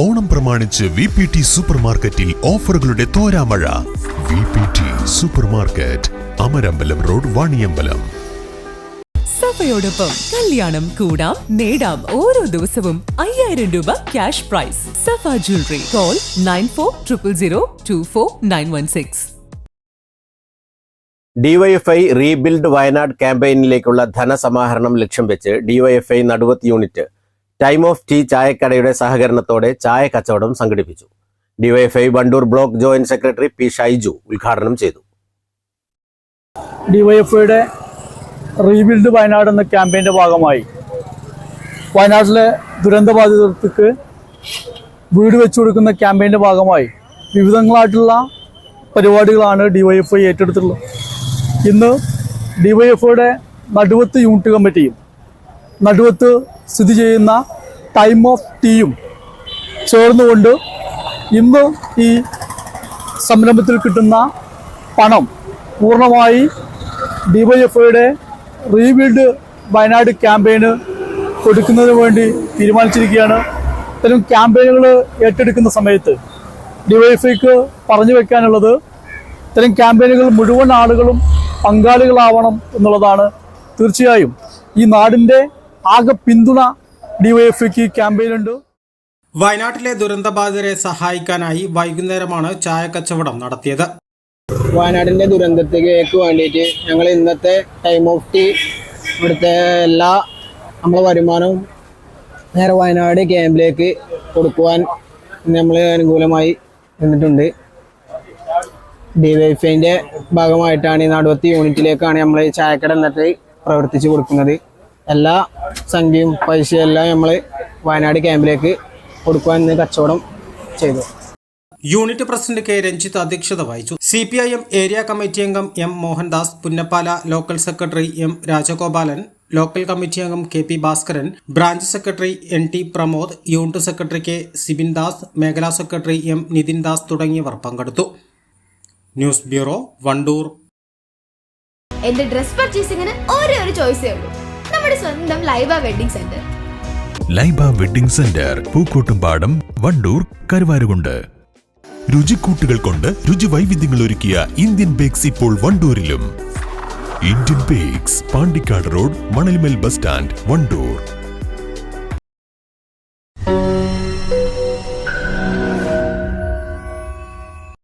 ഓണം പ്രമാണിച്ച് V P T super മാർക്കറ്റിൽ ഓഫറുകളുടെ തോരാമഴ. V P T super market Amarambalam road Vaniyambalam. സഫയോടൊപ്പം കല്യാണം കൂടാം നേടാം ഓരോ ദിവസവും അയ്യായിരം രൂപ cash prize. Safa jewellery call nine four triple zero two four nine one six DYFI rebuild Wayanad ക്യാമ്പയിനിലേക്കുള്ള ധനസമാഹരണം ലക്ഷ്യം വെച്ച് DYFI Naduvath unit time of tea ചായക്കടയുടെ സഹകരണത്തോടെ ചായ കച്ചവടം സംഘടിപ്പിച്ചു. DYFI Wandoor block joint secretary P Shaiju ഉദ്ഘാടനം ചെയ്തു. ഡിവൈഎഫ്ഐയുടെ റീബിൽഡ് വയനാട് എന്ന ക്യാമ്പയിന്റെ ഭാഗമായി വയനാട്ടിലെ ദുരന്തബാധിതർക്ക് വീട് വെച്ചു കൊടുക്കുന്ന ക്യാമ്പയിന്റെ ഭാഗമായി വിവിധങ്ങളായിട്ടുള്ള പരിപാടികളാണ് ഡിവൈഎഫ്ഐ ഏറ്റെടുത്തിട്ടുള്ളത്. ഇന്ന് ഡിവൈഎഫ്ഐയുടെ നടുവത്ത് യൂണിറ്റ് കമ്മിറ്റിയും നടുവത്ത് സ്ഥിതി ചെയ്യുന്ന ടൈം ഓഫ് ടീയും ചേർന്നുകൊണ്ട് ഇന്ന് ഈ സംരംഭത്തിൽ കിട്ടുന്ന പണം പൂർണമായി ഡിവൈഎഫ്ഐയുടെ റീബിൽഡ് വയനാട് ക്യാമ്പയിന് കൊടുക്കുന്നതിന് വേണ്ടി തീരുമാനിച്ചിരിക്കുകയാണ്. ഇത്തരം ക്യാമ്പയിനുകൾ ഏറ്റെടുക്കുന്ന സമയത്ത് ഡിവൈഎഫ്ഐക്ക് പറഞ്ഞു വെക്കാനുള്ളത് ഇത്തരം ക്യാമ്പയിനുകൾ മുഴുവൻ ആളുകളും പങ്കാളികളാവണം എന്നുള്ളതാണ്. തീർച്ചയായും ഈ നാടിന്റെ ആകെ പിന്തുണ ഡിവൈഎഫ്ഐക്ക് ക്യാമ്പയിനുണ്ട്. വയനാട്ടിലെ ദുരന്തബാധിതരെ സഹായിക്കാനായി വൈകുന്നേരമാണ് ചായ കച്ചവടം നടത്തിയത്. വയനാടിന്റെ ദുരന്തത്തിലേക്ക് വേണ്ടിയിട്ട് ഞങ്ങൾ ഇന്നത്തെ ടൈം ഓഫ് ടീ ഇവിടുത്തെ എല്ലാ നമ്മളെ വരുമാനവും നേരെ വയനാട് ക്യാമ്പിലേക്ക് കൊടുക്കുവാൻ നമ്മൾ അനുകൂലമായി നിന്നിട്ടുണ്ട്. ഡി വൈ ഭാഗമായിട്ടാണ് ഈ നടുവത്തി യൂണിറ്റിലേക്കാണ് നമ്മൾ ചായക്കട എന്നിട്ട് പ്രവർത്തിച്ചു കൊടുക്കുന്നത്. എല്ലാ സംഖ്യയും പൈസയും എല്ലാം നമ്മൾ വയനാട് ക്യാമ്പിലേക്ക് കൊടുക്കുവാൻ ഇന്ന് കച്ചവടം ചെയ്തു. യൂണിറ്റ് പ്രസിഡന്റ് കെ രഞ്ജിത്ത് അധ്യക്ഷത വഹിച്ചു. C P I M area committee അംഗം M Mohandas Punnappala local secretary M Rajagopalan local committee അംഗം K P Bhaskaran branch secretary N T Pramod unit secretary K Sibin Das മേഖലാ secretary M Nithin Das തുടങ്ങിയവർ പങ്കെടുത്തു. News bureau Wandoor. എന്റെ dress പർച്ചേസിംഗിന് ഒരേ ഒരു ചോയ്സേ ഉള്ളൂ. നമ്മുടെ സ്വന്തം Laiba wedding centre. Laiba wedding centre Pookkottumpadam Wandoor Karuvarakundu. രുചിക്കൂട്ടുകൾ കൊണ്ട് രുചി വൈവിധ്യങ്ങൾ ഒരുക്കിയ ഇന്ത്യൻ ബേക്സ് ഇപ്പോൾ വണ്ടൂരിലും. Indian bakes Pandikkad road Manalmel bus stand Wandoor.